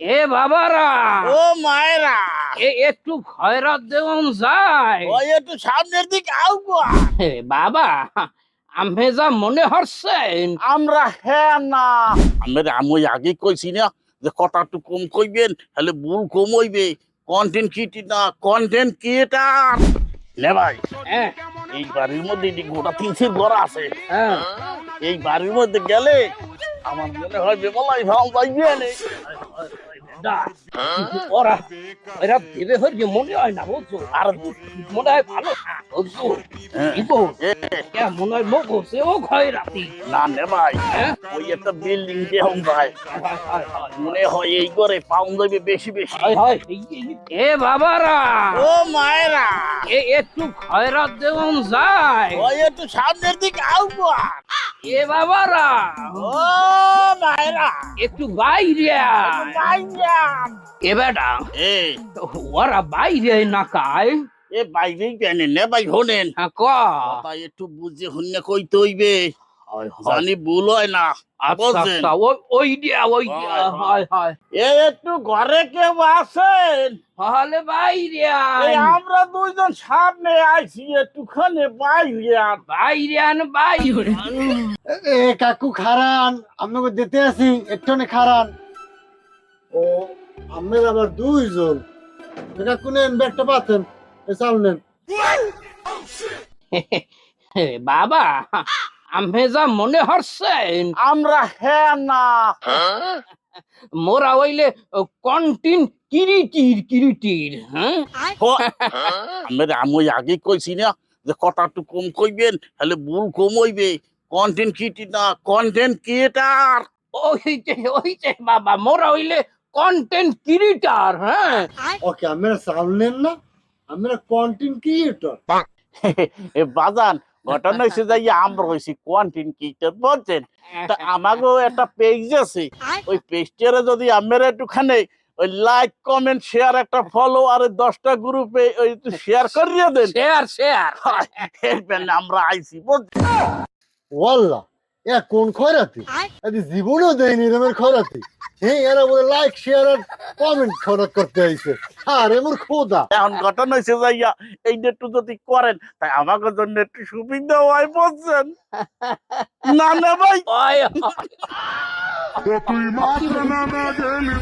এ বাবারা। ও মায়েরা। এ একটু খয়রাত দেওয়ান যায়। ওই একটু সামনের দিকে হে বাবা আমি যা মনে হচ্ছেন আমরা হ্যাঁ না। আমরা আমি আগে কইছি না যে কথা একটু কম কইবেন তাহলে ভুল কম হইবে। কন্টেন্ট ক্রিয়েটর না কন্টেন্ট ক্রিয়েটার নে ভাই হ্যাঁ। এই বাড়ির মধ্যে এটি গোটা তিনশির ঘর আছে। হ্যাঁ। এই বাড়ির মধ্যে গেলে আমার মনে হয় বেমালাই ভাও পাইবে না। দা, কিন্তু ওরা এরা দেবে হয়ে মনে হয় না বুঝছ আর মনে হয় ভালো না, বুঝছ মনে হয় মগো সেও খয়রাতি না নে ভাই ওই একটা বিল্ডিং দেহম ভাই। মনে হয় এই করে পাউন্ড হইবে বেশি বেশি এ বাবারা ও মায়েরা এ একটু খয়রাত দেওয়ান যায় ওই একটু সামনের দিকে আও এ বাবারা ও একটু বাইরে আয়। বাইরাম এ বেটা এ ওরা বাইরে না কায় এ বাইরে কেন নে ভাই হোনেন। হ্যাঁ, ক? একটু বুঝে হন্যা কই হইবে। জানি ভুল হয় না একটু ঘরে কেউ আছেন? তাহলে বাইরে এই আমরা দুইজন সামনে আইছি একটুখানি বাইরে বাইরে আন বাইরে এ কাকু খারান আমাকে দিতে আছি একটনে খারান। ও আমের আবার দুইজন। এ কাকু নেন ব্যাগটা পাতেন চাল নেন। বাবা আমি যা মনে হচ্ছেন আমরা হ্যাঁ না। মোরা হইলে কন্টিন কিরিটির কিরিটির হ্যাঁ? আমরা আমি আগে কইছি না যে কথা কম কইবেন তাহলে ভুল কম হইবে। কন্টেন্ট ক্রিয়েটর না কন্টেন্ট ক্রিয়েটার। ওই যে ওই যে বাবা মোরা হইলে কন্টেন্ট ক্রিয়েটার হ্যাঁ? ওকে আমরা নেন না। আমরা কন্টেন্ট ক্রিয়েটর। এ বাজান ঘটনা হয়েছে যাই আমরা হয়েছি কোয়ান্টিন ক্রিয়েটর বলছেন তা আমাকেও একটা পেজ আছে। ওই পেজটারে যদি আমরা একটুখানি ওই লাইক কমেন্ট শেয়ার একটা ফলো আর দশটা গ্রুপে ওই একটু শেয়ার করিয়ে দেন। শেয়ার শেয়ার আমরা আইছি বুঝছেন? এ কোন খয়রাতি জীবনেও দেয়নি এরমের খয়রাতি হ্যাঁ এরা বলে লাইক শেয়ার আর কমেন্ট খরচ করতে আইছে। আর এমন খোদা। এখন ঘটনা হয়েছে যাইয়া এইটা একটু যদি করেন তাই আমাকে জন্য একটু সুবিধা হয় বুঝছেন না না ভাই। তুই মাত্র না গেলি